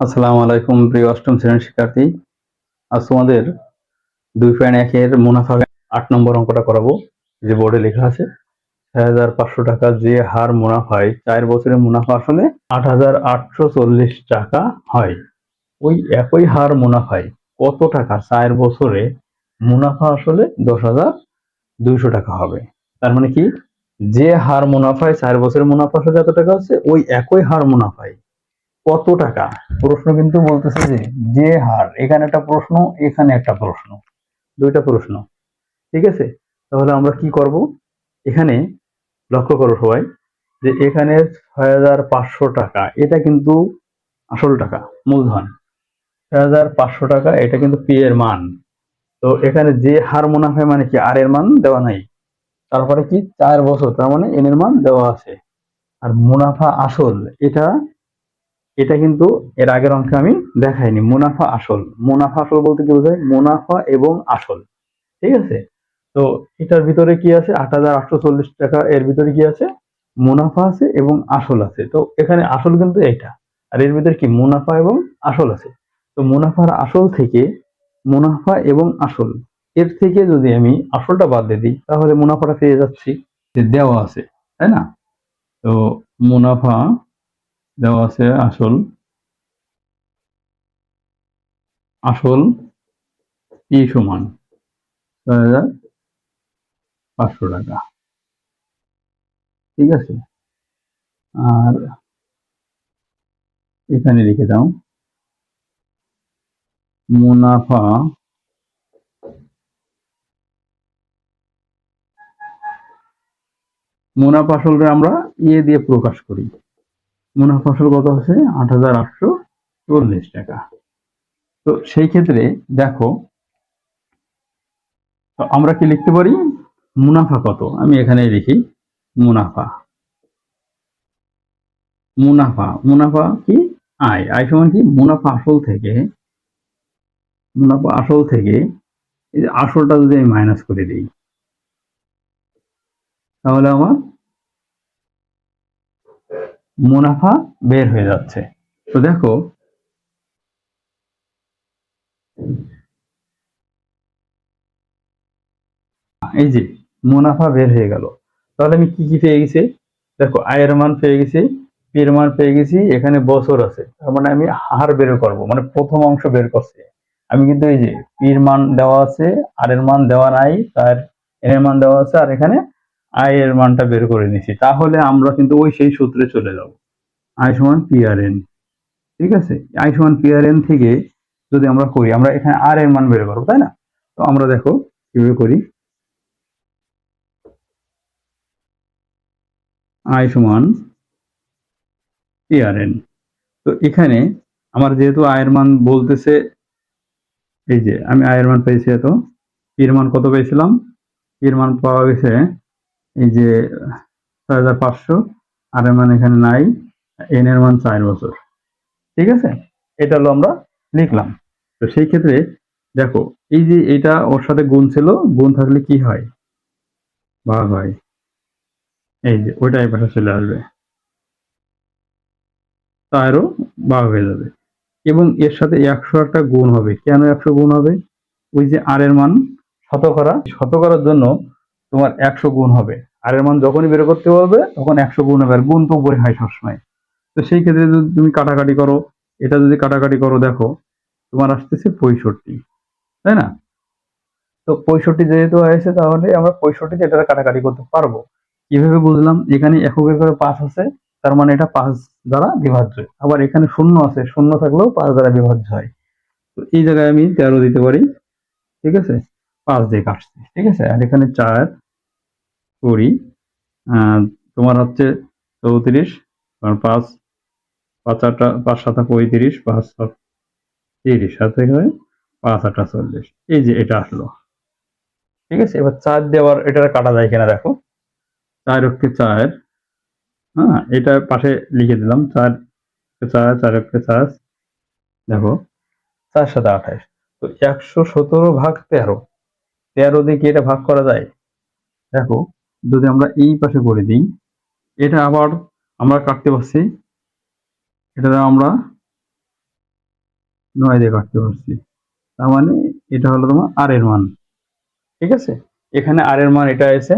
আসসালামু আলাইকুম, প্রিয় অষ্টম শ্রেণির শিক্ষার্থী। আজ তোমাদের দুই পয়েন্ট একের মুনাফা আট নম্বর অঙ্কটা করাবো। যে বোর্ডে লেখা আছে, ছয় হাজার পাঁচশো টাকা যে হার মুনাফায়, চার বছরের মুনাফা আসলে আট হাজার আটশো চল্লিশ টাকা হয়। ওই একই হার মুনাফায় কত টাকা? চার বছরে মুনাফা আসলে দশ হাজার দুইশো টাকা হবে। তার মানে কি? যে হার মুনাফায় চার বছরের মুনাফা আসলে এত টাকা আছে, ওই একই হার মুনাফায় কত টাকা? প্রশ্ন কিন্তু বলতেছে যে যে হার? এখানে একটা প্রশ্ন, এখানে একটা প্রশ্ন। দুইটা প্রশ্ন। ঠিক আছে? তাহলে আমরা কি করব? এখানে লক্ষ্য করো সবাই, যে এখানে ছয় হাজার পাঁচশো টাকা, এটা কিন্তু আসল টাকা, মূলধন। ছয় হাজার পাঁচশো টাকা, এটা কিন্তু পি এর মান। তো এখানে যে হার মুনাফা মানে কি? আর এর মান দেওয়া নাই। তারপরে কি? চার বছর, তার মানে এন এর মান দেওয়া আছে। আর মুনাফা আসল, এটা এটা কিন্তু এর আগের অংশে আমি দেখাইনি, মুনাফা আসল। মুনাফা আসল বলতে কি বোঝায়? মুনাফা এবং আসল। ঠিক আছে? তো এটার ভিতরে কি আছে? আট হাজার আটশো চল্লিশ টাকা এর ভিতরে কি আছে? মুনাফা আছে এবং আসল আছে। তো এখানে আসল কিন্তু এটা আর এর ভিতরে কি? মুনাফা এবং আসল আছে। তো মুনাফার আসল থেকে মুনাফা এবং আসল, এর থেকে যদি আমি আসলটা বাদ দিয়ে দিই, তাহলে মুনাফাটা পেয়ে যাচ্ছি যে দেওয়া আছে। তাই না? তো মুনাফা দেওয়া আছে আসল। আসল ই সমান ছয় হাজার পাঁচশো টাকা। ঠিক আছে? আর এখানে লিখে দাও। মুনাফা মুনাফা আসলটা আমরা ইয়ে দিয়ে প্রকাশ করি। মুনাফা আসল কত আছে? আট হাজার আটশো চল্লিশ টাকা। তো সেই ক্ষেত্রে দেখো আমরা কি লিখতে পারি? মুনাফা কত? আমি এখানে লিখি, মুনাফা। মুনাফা মুনাফা কি? আয়। আয় সমান কি? মুনাফা আসল থেকে, মুনাফা আসল থেকে আসলটা যদি আমি মাইনাস করে দিই, তাহলে আমার মুনাফা বের হয়ে যাচ্ছে। তো দেখো, এই যে মুনাফা বের হয়ে গেল। তাহলে আমি কি কি পেয়ে গেছি? দেখো, আয়ের মান পেয়ে গেছি, পির মান পেয়ে গেছি, এখানে বছর আছে। তার মানে আমি হার বের করব মানে প্রথম অংশ বের করছি। আমি কিন্তু এই যে পির মান দেওয়া আছে আর এর মান দেওয়া নাই, তার এর মান দেওয়া আছে, আর এখানে আয়ের মানটা বের করে নিছি। তাহলে আমরা কিন্তু ওই সেই সূত্রে চলে যাব। আই সমান পি আর এন ঠিক আছে? আই সমান পি আর এন থেকে যদি আমরা করি, আমরা এখানে আর এর মান বের করব, তাই না? তো আমরা দেখো, কীভাবে করি? আই সমান পি আর এন তো এখানে আমার যেহেতু আয়ের মান বলতেছে, এই যে আমি আয়ের মান পেয়েছি এত পির মান কত পেয়েছিলাম? পির মান পাওয়া গেছে এই যে ছয় হাজার পাঁচশো, আর এর মান এখানে নাই, এন এর মান চার বছর। ঠিক আছে? এটা হলো আমরা লিখলাম। তো সেই ক্ষেত্রে দেখো, এই যে এটা ওর সাথে গুণ ছিল, গুণ থাকলে কি হয়? ভাগ হয়। এই যে ওইটা এই পাশে চলে আসবে। তারও ভাগ হয়ে যাবে। এবং এর সাথে একশো একটা গুণ হবে। কেন একশো গুণ হবে? ওই যে আর এর মান শতকরা, শতকরার জন্য তোমার একশো গুণ হবে। আর এর মান যখনই বের করতে পারবে, তখন একশো গুণ হবে, আর গুণ তো উপরে হয় সবসময়। তো সেই ক্ষেত্রে যদি তুমি কাটাকাটি করো, এটা যদি কাটাকাটি করো, দেখো, তোমার আসতেছে পঁয়ষট্টি, তাই না? তো পঁয়ষট্টি যেহেতু হয়েছে, তাহলে আমরা পঁয়ষট্টিতে এটা কাটাকাটি করতে পারব। কীভাবে বুঝলাম? এখানে এককের করে পাঁচ আছে, তার মানে এটা পাঁচ দ্বারা বিভাজ্য। আবার এখানে শূন্য আছে, শূন্য থাকলেও পাঁচ দ্বারা বিভাজ্য হয়। তো এই জায়গায় আমি তেরো দিতে পারি, ঠিক আছে? পাঁচ দিয়ে কাটছি ঠিক আছে? আর এখানে চার, কুড়ি তোমার হচ্ছে চৌত্রিশ পাঁচ পাঁচ আটটা, পাঁচ সাতা পঁয়ত্রিশ, পাঁচ সাত তিরিশ সাথে হয় পাঁচ আটটা চল্লিশ। এই যে এটা আসলো। ঠিক আছে? এবার চার দেওয়ার, এটা কাটা যায় কিনা দেখো। চার অক্ষে চার হ্যাঁ এটা পাশে লিখে দিলাম। চার চার চার অক্ষে চার, দেখো, চার সাথে আঠাশ। তো একশো সতেরো ভাগ তেরো। তেরো দিয়ে কি এটা ভাগ করা যায়? দেখো, যদি আমরা এই পাশে করে দিই, এটা আবার আমরা কাটতে পারছি। এটা আমরা নয় দিয়ে কাটতে পারছি। তার মানে এটা হলো তোমার আর এর মান। ঠিক আছে? এখানে আর এর মান এটা এসে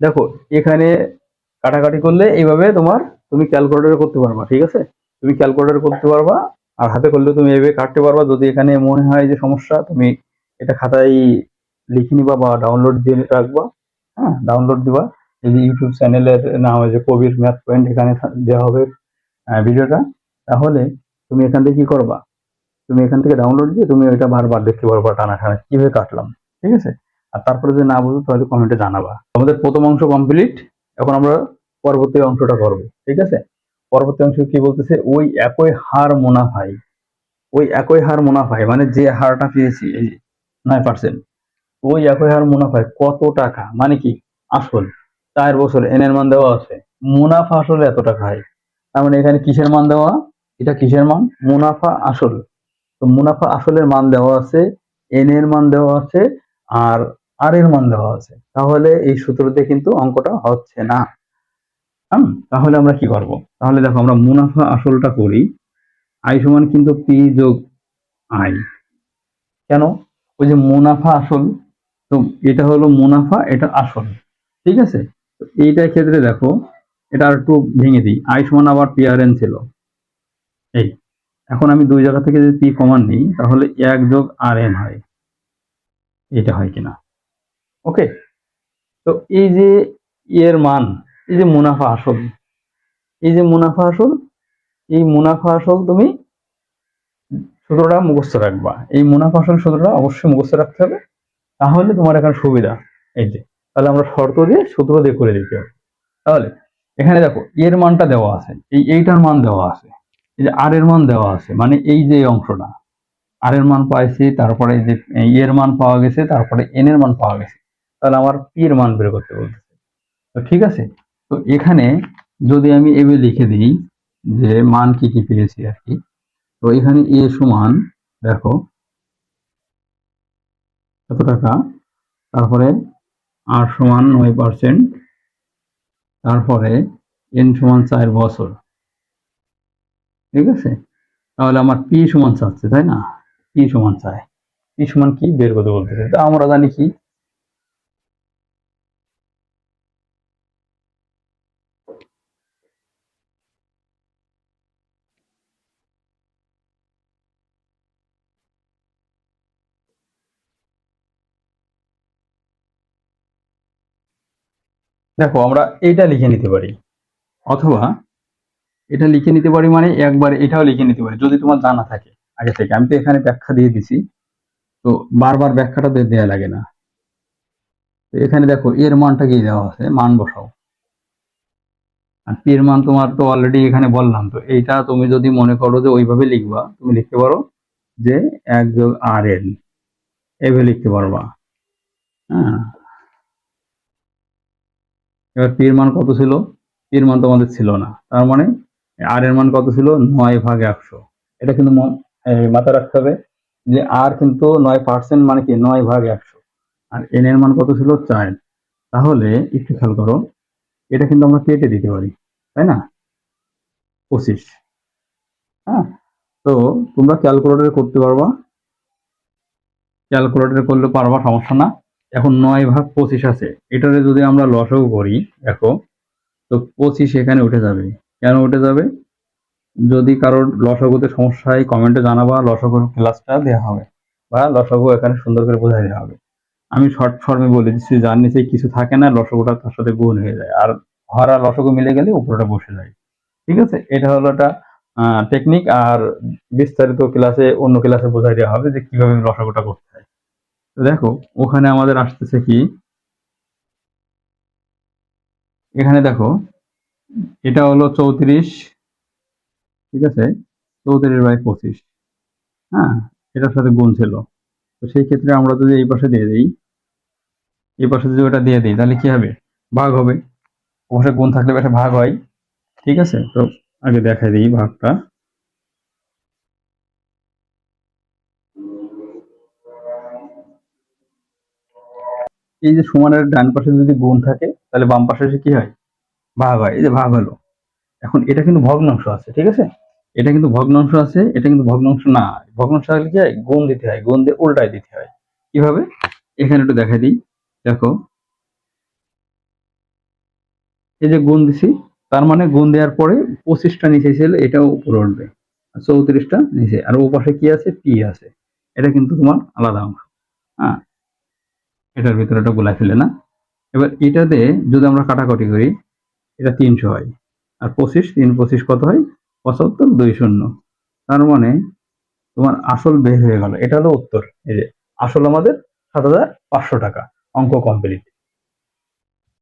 দেখো, এখানে কাটাকাটি করলে এইভাবে তোমার তুমি ক্যালকুলেটর করতে পারবা, ঠিক আছে? তুমি ক্যালকুলেটর করতে পারবা, আর হাতে করলে তুমি এভাবে কাটতে পারবা। যদি এখানে মনে হয় যে সমস্যা, তুমি এটা খাতায় লিখে নিবা বা ডাউনলোড দিয়ে রাখবা হ্যাঁ? ডাউনলোড দিবা। এই যে ইউটিউব চ্যানেলের নাম আছে কবির ম্যাথ পয়েন্ট এখানে দেওয়া হবে ভিডিওটা। তাহলে তুমি এখান থেকে কি করবা? তুমি এখান থেকে ডাউনলোড দিয়ে তুমি ওইটা বারবার দেখতে পারবা টানা টানা কীভাবে কাটলাম, ঠিক আছে? আর তারপরে যদি না বুঝো, তাহলে কমেন্টে জানাবা। আমাদের প্রথম অংশ কমপ্লিট এখন আমরা পরবর্তী অংশটা করব, ঠিক আছে? পরবর্তী অংশ কি বলতেছে? ওই একই হার মুনাফাই ওই একই হার মুনাফায় মানে যে হারটা পেয়েছি, এই নয় পার্সেন্ট ওই একই হার মুনাফায় কত টাকা? মানে কি? আসল। চার বছর এন এর মান দেওয়া আছে। মুনাফা আসলে এত টাকা হয়। তার মানে এখানে কিসের মান দেওয়া? এটা কিসের মান? মুনাফা আসল। তো মুনাফা আসলের মান দেওয়া আছে, এন এর মান দেওয়া আছে, আর আর এর মান দেওয়া আছে। তাহলে এই সূত্রতে কিন্তু অঙ্কটা হচ্ছে না। হুম? তাহলে আমরা কি করব? তাহলে দেখো, আমরা মুনাফা আসলটা করি। আই সমান কিন্তু পি যোগ আই। কেন? ওই যে মুনাফা আসল, তো এটা হলো মুনাফা, এটা আসল, ঠিক আছে? তো এইটার ক্ষেত্রে দেখো, এটা আর একটু ভেঙে দিই আই সমান আবার পি আর এন ছিল। এই, এখন আমি দুই জায়গা থেকে যদি পি কমান নিই, তাহলে এক যোগ আর এন হয়। এটা হয় কিনা? ওকে তো এই যে এর মান, এই যে মুনাফা আসল, এই যে মুনাফা আসল, এই মুনাফা আসল তুমি সূত্রটা মুখস্থ রাখবা। এই মুনাফা আসল সূত্রটা অবশ্যই মুখস্থ রাখতে হবে। তাহলে তোমার এখানে সুবিধা। এই যে, তাহলে আমরা শর্ত দিয়ে সূত্র দিয়ে করে দিতে হবে। তাহলে, এখানে দেখো, এর মানটা দেওয়া আছে। এই এইটার মান দেওয়া আছে। এই যে আর এর মান দেওয়া আছে মানে এই যে অংশটা। আর এর মান পাইছি, তারপরে এই যে এর মান পাওয়া গেছে, তারপরে এন এর মান পাওয়া গেছে। তাহলে আমার পি এর মান বের করতে বলতেছে তো ঠিক আছে? তো এখানে যদি আমি এভাবে লিখে দিই যে মান কি কি পেয়েছি আর কি তো এখানে এ সমান, দেখো, কত টাকা? তারপরে আর সমান নয় পার্সেন্ট তারপরে এন সমান চার বছর। ঠিক আছে? তাহলে আমার পি সমান চাচ্ছে, তাই না? পি সমান চায়। পি সমান কি? বের করতে বলতেছে তা আমরা জানি কি? দেখো, আমরা এইটা লিখে নিতে পারি। অথবা এটা লিখে নিতে পারি মানে একবার এটাও লিখে নিতে পারি, যদি তোমার জানা থাকে আগে থেকে। আমি তো এখানে ব্যাখ্যা দিয়ে দিছি, তো বারবার ব্যাখ্যাটা দে- দেয়া লাগে না। তো এখানে দেখো, এর মানটা কি দেওয়া আছে? মান বসাও। আর পি এর মান তোমার তো অলরেডি এখানে বললাম, তো এইটা তুমি যদি মনে করো যে ওইভাবে লিখবা, তুমি লিখতে পারো যে এক যোগ আর এন। এভাবে লিখতে পারবা। হ্যাঁ। এবার পি এর মান কত ছিল? পি এর মান তোমাদের ছিল না। তার মানে আর এর মান কত ছিল? নয় ভাগ একশো। এটা কিন্তু মাথায় রাখতে হবে যে আর কিন্তু নয় পার্সেন্ট মানে কি? নয় ভাগ একশো। আর এন এর মান কত ছিল? চার। তাহলে একটু খেয়াল করো, এটা কিন্তু আমরা কেটে দিতে পারি, তাই না? পঁচিশ। হ্যাঁ? তো তোমরা ক্যালকুলেটরে করতে পারবা। ক্যালকুলেটরে করলে পারবা, সমস্যা না। এখন নয় ভাগ পঁচিশ আছে। এটারে যদি আমরা লসও করি, দেখো, তো পঁচিশ এখানে উঠে যাবে। কেন উঠে যাবে? যদি কারোর লসগুতে সমস্যা হয় কমেন্টে জানাবা, লসগুর ক্লাসটা দেওয়া হবে। বা লসগু এখানে সুন্দর করে বোঝাই দেওয়া হবে। আমি শর্ট ফর্মে বলে দিচ্ছি, যার নিচে কিছু থাকে না, লসগুটা তার সাথে গুণ হয়ে যায়। আর হরা লসগু মিলে গেলে উপরটা বসে যায়। ঠিক আছে? এটা হলো একটা টেকনিক আর বিস্তারিত ক্লাসে অন্য ক্লাসে বোঝাই দেওয়া হবে যে কীভাবে লসগুটা করতে তো দেখো, ওখানে আমাদের আসতেছে কি? এখানে দেখো, এটা হলো চৌত্রিশ, ঠিক আছে? চৌত্রিশ বাই পঁচিশ। হ্যাঁ এটার সাথে গুণ ছিল। তো সেই ক্ষেত্রে আমরা যদি এই পাশে দিয়ে দিই, এই পাশে যদি ওটা দিয়ে দিই, তাহলে কি হবে? ভাগ হবে। ওপাশে গুণ থাকলে পাশে ভাগ হয়, ঠিক আছে? তো আগে দেখাই দিই ভাগটা। এই যে সমানের ডান পাশে যদি গুণ থাকে, তাহলে বাম পাশে এসে কি হয়? ভাগ হয়। এই যে ভাগ হলো। এখন এটা কিন্তু ভগ্নাংশ আছে, ঠিক আছে? এটা কিন্তু ভগ্নাংশ আছে, এটা কিন্তু ভগ্নাংশ না। ভগ্নাংশ থাকলে কি হয়? গুণ দিতে হয়। গুণ দিয়ে উল্টায় দিতে হয়। কীভাবে? এখানে একটু দেখাই দিই। দেখো। এই যে গুণ দিছি, তার মানে গুণ দেওয়ার পরে পঁচিশটা নিচে ছিল এটাও উপরে উঠবে। চৌত্রিশটা নিচে। আর ও পাশে কি আছে? পি আছে। এটা কিন্তু তোমার আলাদা অংশ। হ্যাঁ? এটার ভিতরে একটা গোলা ফেলে না? এবার এটাতে যদি আমরা কাটাকাটি করি, এটা তিনশো হয়। আর পঁচিশ, তিন পঁচিশ কত হয়? পঁচাত্তর, দুই শূন্য। তার মানে তোমার আসল বের হয়ে গেল। এটা হলো উত্তর। এই যে, আসল আমাদের সাত হাজার পাঁচশো টাকা অঙ্ক কমপ্লিট